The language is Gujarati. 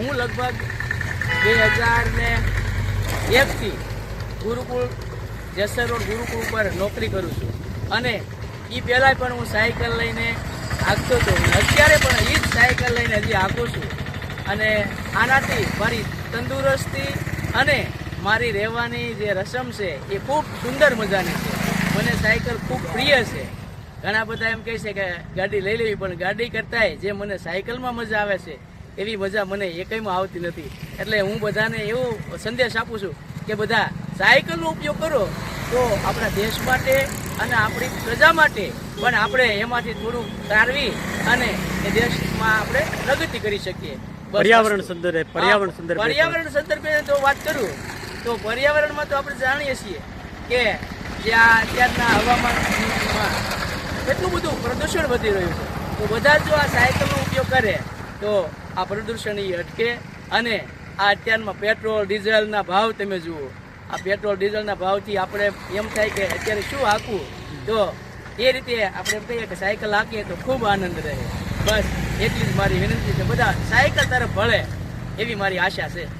હું લગભગ બે હજાર ને એકથી ગુરુકુળ, જેસર રોડ ગુરુકુળ ઉપર નોકરી કરું છું. અને એ પહેલાં પણ હું સાયકલ લઈને હાંકતો હતો અત્યારે પણ એ જ સાયકલ લઈને હજી હાંકું છું. અને આનાથી મારી તંદુરસ્તી અને મારી રહેવાની જે રસમ છે એ ખૂબ સુંદર મજાની છે. મને સાયકલ ખૂબ પ્રિય છે. ઘણા બધા એમ કહે છે કે ગાડી લઈ લેવી, પણ ગાડી કરતાંય જે મને સાયકલમાં મજા આવે છે એવી મજા મને એકઈમાં આવતી નથી. એટલે હું બધાને એવો સંદેશ આપું છું કે બધા સાયકલનો ઉપયોગ કરો તો આપણા દેશ માટે અને આપણી પ્રજા માટે પણ આપણે એમાંથી થોડું તારવી અને એ દેશમાં આપણે પ્રગતિ કરી શકીએ. પર્યાવરણ. સંદર્ભે પર્યાવરણ સંદર્ભે પર્યાવરણ સંદર્ભે જો વાત કરું તો પર્યાવરણમાં તો આપણે જાણીએ છીએ કે જ્યાં અત્યારના હવામાનમાં કેટલું બધું પ્રદૂષણ વધી રહ્યું છે. તો બધા જો આ સાયકલનો ઉપયોગ કરે તો આ પ્રદૂષણ અટકે અને આ અત્યારમાં પેટ્રોલ, ડીઝલના ભાવ તમે જુઓ. આ પેટ્રોલ, ડીઝલના ભાવથી આપણે એમ થાય કે અત્યારે શું હાંકવું? તો એ રીતે આપણે કહીએ કે સાયકલ હાંકીએ તો ખૂબ આનંદ રહે. બસ, એટલી જ મારી વિનંતી છે. બધા સાયકલ તરફ ભળે એવી મારી આશા છે.